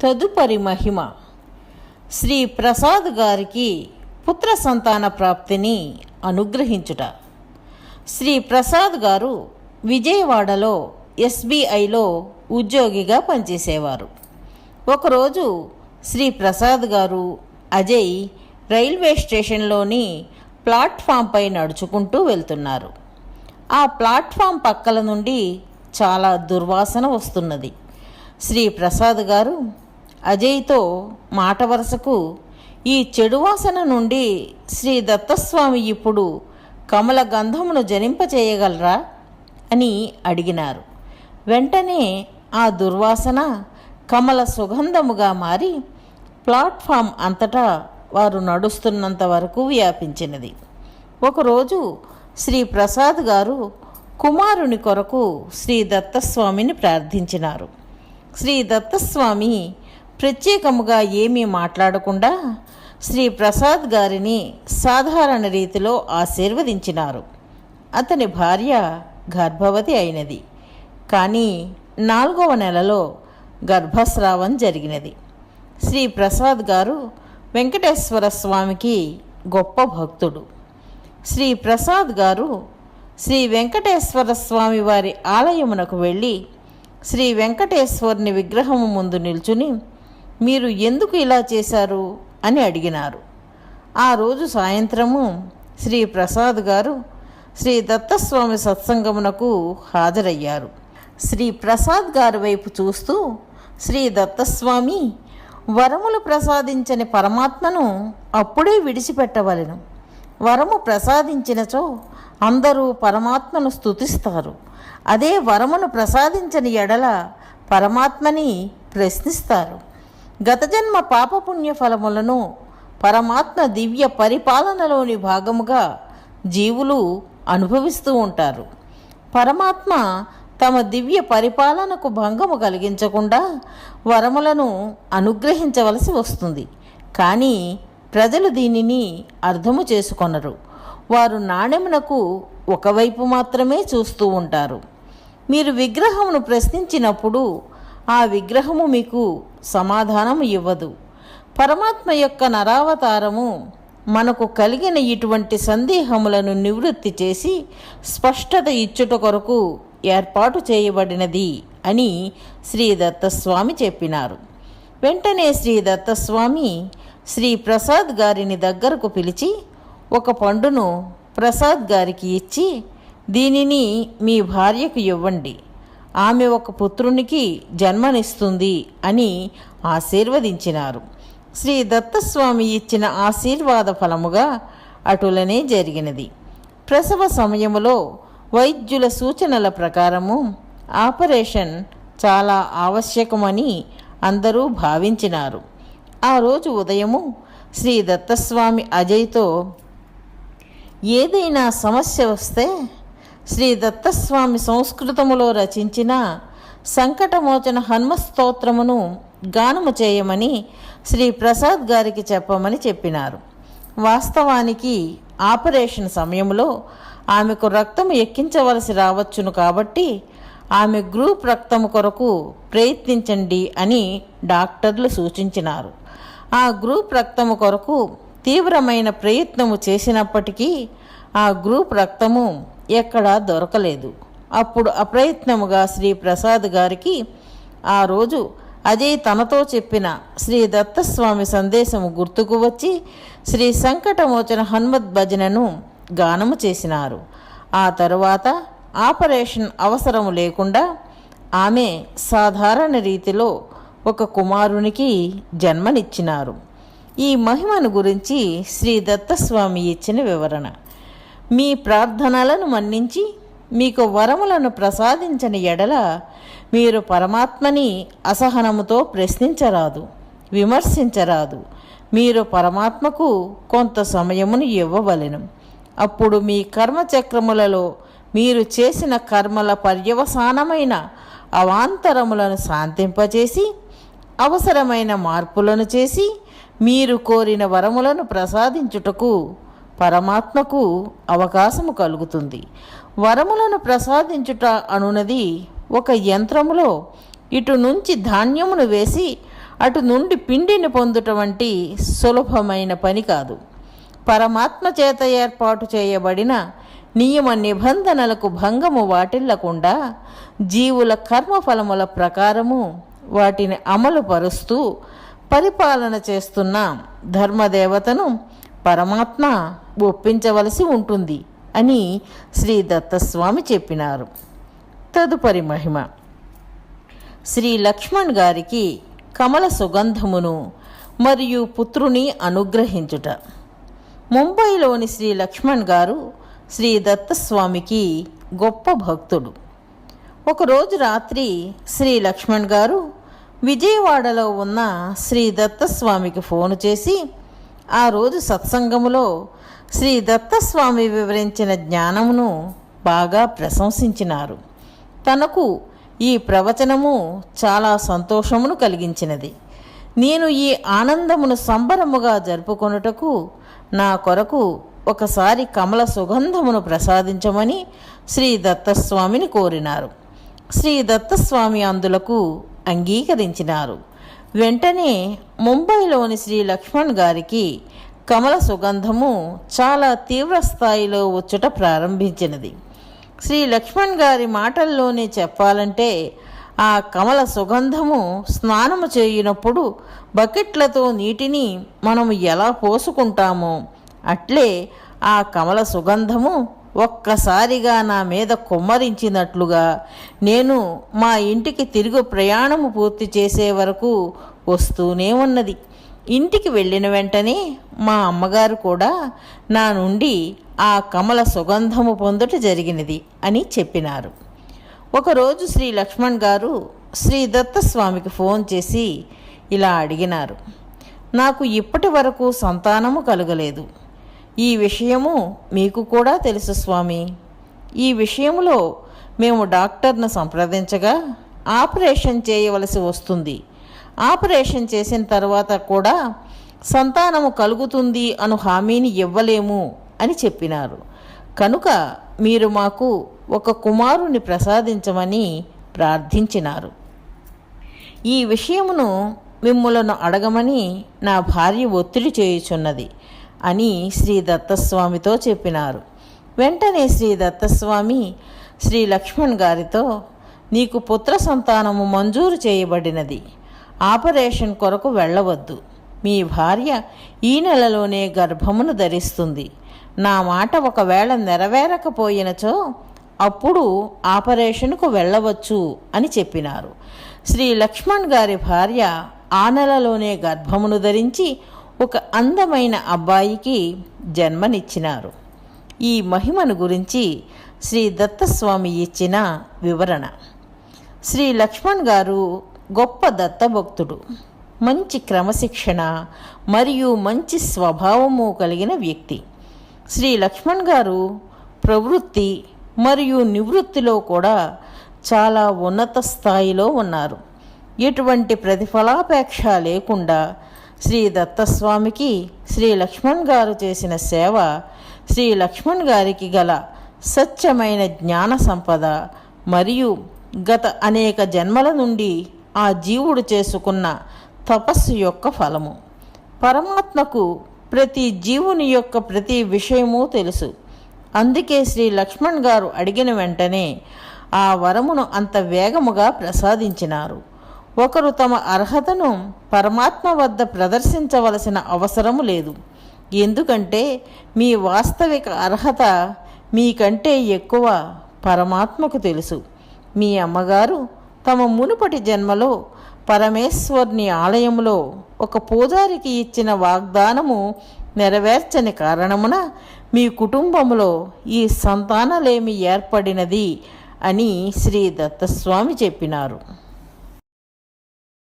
తదుపరి మహిమ. శ్రీ ప్రసాద్ గారికి పుత్ర సంతాన ప్రాప్తిని అనుగ్రహించుట. శ్రీ ప్రసాద్ గారు విజయవాడలో ఎస్బీఐలో ఉద్యోగిగా పనిచేసేవారు. ఒకరోజు శ్రీ ప్రసాద్ గారు అజయ్ రైల్వే స్టేషన్లోని ప్లాట్ఫామ్పై నడుచుకుంటూ వెళ్తున్నారు. ఆ ప్లాట్ఫామ్ పక్కల నుండి చాలా దుర్వాసన వస్తున్నది. శ్రీ ప్రసాద్ గారు అజయ్తో మాట వరుసకు ఈ చెడు వాసన నుండి శ్రీ దత్తస్వామి ఇప్పుడు కమల గంధమును జనింపచేయగలరా? అని అడిగినారు. వెంటనే ఆ దుర్వాసన కమల సుగంధముగా మారి ప్లాట్ఫామ్ అంతటా వారు నడుస్తున్నంత వరకు వ్యాపించినది. ఒకరోజు శ్రీ ప్రసాద్ గారు కుమారుని కొరకు శ్రీ దత్తస్వామిని ప్రార్థించినారు. శ్రీ దత్తస్వామి ప్రత్యేకముగా ఏమీ మాట్లాడకుండా శ్రీ ప్రసాద్ గారిని సాధారణ రీతిలో ఆశీర్వదించినారు. అతని భార్య గర్భవతి అయినది. కానీ నాలుగవ నెలలో గర్భస్రావం జరిగినది. శ్రీ ప్రసాద్ గారు వెంకటేశ్వర స్వామికి గొప్ప భక్తుడు. శ్రీ ప్రసాద్ గారు శ్రీ వెంకటేశ్వర స్వామి వారి ఆలయమునకు వెళ్ళి శ్రీ వెంకటేశ్వరుని విగ్రహము ముందు నిల్చుని మీరు ఎందుకు ఇలా చేశారు అని అడిగినారు. ఆ రోజు సాయంత్రము శ్రీ ప్రసాద్ గారు శ్రీ దత్తస్వామి సత్సంగమునకు హాజరయ్యారు. శ్రీ ప్రసాద్ గారి వైపు చూస్తూ శ్రీ దత్తస్వామి వరములు ప్రసాదించని పరమాత్మను అప్పుడే విడిచిపెట్టవలెను. వరము ప్రసాదించినచో అందరూ పరమాత్మను స్తుతిస్తారు. అదే వరమును ప్రసాదించని ఎడల పరమాత్మని ప్రశ్నిస్తారు. గత జన్మ పాపపుణ్య ఫలములను పరమాత్మ దివ్య పరిపాలనలోని భాగముగా జీవులు అనుభవిస్తూ ఉంటారు. పరమాత్మ తమ దివ్య పరిపాలనకు భంగము కలిగించకుండా వరములను అనుగ్రహించవలసి వస్తుంది. కానీ ప్రజలు దీనిని అర్థము చేసుకొనరు. వారు నాణెమునకు ఒకవైపు మాత్రమే చూస్తూ ఉంటారు. మీరు విగ్రహమును ప్రశ్నించినప్పుడు ఆ విగ్రహము మీకు సమాధానం ఇవ్వదు. పరమాత్మ యొక్క నరావతారము మనకు కలిగిన ఇటువంటి సందేహములను నివృత్తి చేసి స్పష్టత ఇచ్చుట కొరకు ఏర్పాటు చేయబడినది అని శ్రీ దత్తస్వామి చెప్పినారు. వెంటనే శ్రీ దత్తస్వామి శ్రీ ప్రసాద్ గారిని దగ్గరకు పిలిచి ఒక పండును ప్రసాద్ గారికి ఇచ్చి దీనిని మీ భార్యకు ఇవ్వండి. ఆమె ఒక పుత్రునికి జన్మనిస్తుంది అని ఆశీర్వదించినారు. శ్రీ దత్తస్వామి ఇచ్చిన ఆశీర్వాద ఫలముగా అటులనే జరిగినది. ప్రసవ సమయములో వైద్యుల సూచనల ప్రకారము ఆపరేషన్ చాలా ఆవశ్యకమని అందరూ భావించినారు. ఆ రోజు ఉదయము శ్రీ దత్తస్వామి అజయ్తో ఏదైనా సమస్య వస్తే శ్రీ దత్తస్వామి సంస్కృతములో రచించిన సంకటమోచన హన్మస్తోత్రమును గానము చేయమని శ్రీ ప్రసాద్ గారికి చెప్పమని చెప్పినారు. వాస్తవానికి ఆపరేషన్ సమయంలో ఆమెకు రక్తం ఎక్కించవలసి రావచ్చును కాబట్టి ఆమె గ్రూప్ రక్తము కొరకు ప్రయత్నించండి అని డాక్టర్లు సూచించినారు. ఆ గ్రూప్ రక్తము కొరకు తీవ్రమైన ప్రయత్నము చేసినప్పటికీ ఆ గ్రూప్ రక్తము ఎక్కడా దొరకలేదు. అప్పుడు అప్రయత్నముగా శ్రీ ప్రసాద్ గారికి ఆ రోజు అజయ్ తనతో చెప్పిన శ్రీ దత్తస్వామి సందేశము గుర్తుకు వచ్చి శ్రీ సంకటమోచన హనుమద్ భజనను గానము చేసినారు. ఆ తరువాత ఆపరేషన్ అవసరము లేకుండా ఆమె సాధారణ రీతిలో ఒక కుమారునికి జన్మనిచ్చినారు. ఈ మహిమను గురించి శ్రీ దత్తస్వామి ఇచ్చిన వివరణ. మీ ప్రార్థనలను మన్నించి మీకు వరములను ప్రసాదించని ఎడల మీరు పరమాత్మని అసహనముతో ప్రశ్నించరాదు విమర్శించరాదు. మీరు పరమాత్మకు కొంత సమయమును ఇవ్వవలెను. అప్పుడు మీ కర్మచక్రములలో మీరు చేసిన కర్మల పర్యవసానమైన అవాంతరములను శాంతింపచేసి అవసరమైన మార్పులను చేసి మీరు కోరిన వరములను ప్రసాదించుటకు పరమాత్మకు అవకాశము కలుగుతుంది. వరములను ప్రసాదించుట అనునది ఒక యంత్రములో ఇటు నుంచి ధాన్యమును వేసి అటు నుండి పిండిని పొందుట వంటి సులభమైన పని కాదు. పరమాత్మ చేత ఏర్పాటు చేయబడిన నియమ నిబంధనలకు భంగము వాటిల్లకుండా జీవుల కర్మఫలముల ప్రకారము వాటిని అమలు పరుస్తూ పరిపాలన చేస్తున్న. ధర్మదేవతను పరమాత్మ ఒప్పించవలసి ఉంటుంది అని శ్రీ దత్తస్వామి చెప్పినారు. తదుపరి మహిమ. శ్రీ లక్ష్మణ్ గారికి కమల సుగంధమును మరియు పుత్రుని అనుగ్రహించుట. ముంబైలోని శ్రీ లక్ష్మణ్ గారు శ్రీ దత్తస్వామికి గొప్ప భక్తుడు. ఒకరోజు రాత్రి శ్రీ లక్ష్మణ్ గారు విజయవాడలో ఉన్న శ్రీ దత్తస్వామికి ఫోను చేసి ఆ రోజు సత్సంగములో శ్రీ దత్తస్వామి వివరించిన జ్ఞానమును బాగా ప్రశంసించినారు. తనకు ఈ ప్రవచనము చాలా సంతోషమును కలిగించినది. నేను ఈ ఆనందమును సంబరముగా జరుపుకొనుటకు నా కొరకు ఒకసారి కమల సుగంధమును ప్రసాదించమని శ్రీ దత్తస్వామిని కోరినారు. శ్రీ దత్తస్వామి అందులకు అంగీకరించినారు. వెంటనే ముంబైలోని శ్రీ లక్ష్మణ్ గారికి కమల సుగంధము చాలా తీవ్ర స్థాయిలో వచ్చుట ప్రారంభించినది. శ్రీ లక్ష్మణ్ గారి మాటల్లోనే చెప్పాలంటే ఆ కమల సుగంధము స్నానము చేయునప్పుడు బకెట్లతో నీటిని మనము ఎలా పోసుకుంటామో అట్లే ఆ కమల సుగంధము ఒక్కసారిగా నా మీద కుమ్మరించినట్లుగా నేను మా ఇంటికి తిరుగు ప్రయాణము పూర్తి చేసే వరకు వస్తూనే ఉన్నది. ఇంటికి వెళ్ళిన వెంటనే మా అమ్మగారు కూడా నా నుండి ఆ కమల సుగంధము పొందుట జరిగినది అని చెప్పినారు. ఒకరోజు శ్రీ లక్ష్మణ్ గారు శ్రీ దత్తస్వామికి ఫోన్ చేసి ఇలా అడిగినారు. నాకు ఇప్పటి వరకు సంతానము కలగలేదు. ఈ విషయము మీకు కూడా తెలుసు స్వామి. ఈ విషయంలో మేము డాక్టర్ను సంప్రదించగా ఆపరేషన్ చేయవలసి వస్తుంది. ఆపరేషన్ చేసిన తర్వాత కూడా సంతానము కలుగుతుంది అను హామీని ఇవ్వలేము అని చెప్పినారు. కనుక మీరు మాకు ఒక కుమారుని ప్రసాదించమని ప్రార్థించినారు. ఈ విషయమును మిమ్మలను అడగమని నా భార్య ఒత్తిడి చేయుచున్నది. అని శ్రీ దత్తస్వామితో చెప్పినారు. వెంటనే శ్రీ దత్తస్వామి శ్రీ లక్ష్మణ్ గారితో నీకు పుత్ర సంతానము మంజూరు చేయబడినది. ఆపరేషన్ కొరకు వెళ్ళవద్దు. మీ భార్య ఈ నెలలోనే గర్భమును ధరిస్తుంది. నా మాట ఒకవేళ నెరవేరకపోయినచో అప్పుడు ఆపరేషన్కు వెళ్ళవచ్చు అని చెప్పినారు. శ్రీ లక్ష్మణ్ గారి భార్య ఆ నెలలోనే గర్భమును ధరించి ఒక అందమైన అబ్బాయికి జన్మనిచ్చినారు. ఈ మహిమను గురించి శ్రీ దత్తస్వామి ఇచ్చిన వివరణ. శ్రీ లక్ష్మణ్ గారు గొప్ప దత్తభక్తుడు. మంచి క్రమశిక్షణ మరియు మంచి స్వభావము కలిగిన వ్యక్తి. శ్రీ లక్ష్మణ్ గారు ప్రవృత్తి మరియు నివృత్తిలో కూడా చాలా ఉన్నత స్థాయిలో ఉన్నారు. ఎటువంటి ప్రతిఫలాపేక్ష లేకుండా శ్రీ దత్తస్వామికి శ్రీ లక్ష్మణ్ గారు చేసిన సేవ శ్రీ లక్ష్మణ్ గారికి గల సత్యమైన జ్ఞాన సంపద మరియు గత అనేక జన్మల నుండి ఆ జీవుడు చేసుకున్న తపస్సు యొక్క ఫలము. పరమాత్మకు ప్రతి జీవుని యొక్క ప్రతి విషయము తెలుసు. అందుకే శ్రీ లక్ష్మణ్ గారు అడిగిన వెంటనే ఆ వరమును అంత వేగముగా ప్రసాదించినారు. ఒకరు తమ అర్హతను పరమాత్మ వద్ద ప్రదర్శించవలసిన అవసరము లేదు. ఎందుకంటే మీ వాస్తవిక అర్హత మీకంటే ఎక్కువ పరమాత్మకు తెలుసు. మీ అమ్మగారు తమ మునుపటి జన్మలో పరమేశ్వర్ని ఆలయంలో ఒక పూజారికి ఇచ్చిన వాగ్దానము నెరవేర్చని కారణమున మీ కుటుంబంలో ఈ సంతానలేమి ఏర్పడినది అని శ్రీ దత్తస్వామి చెప్పినారు.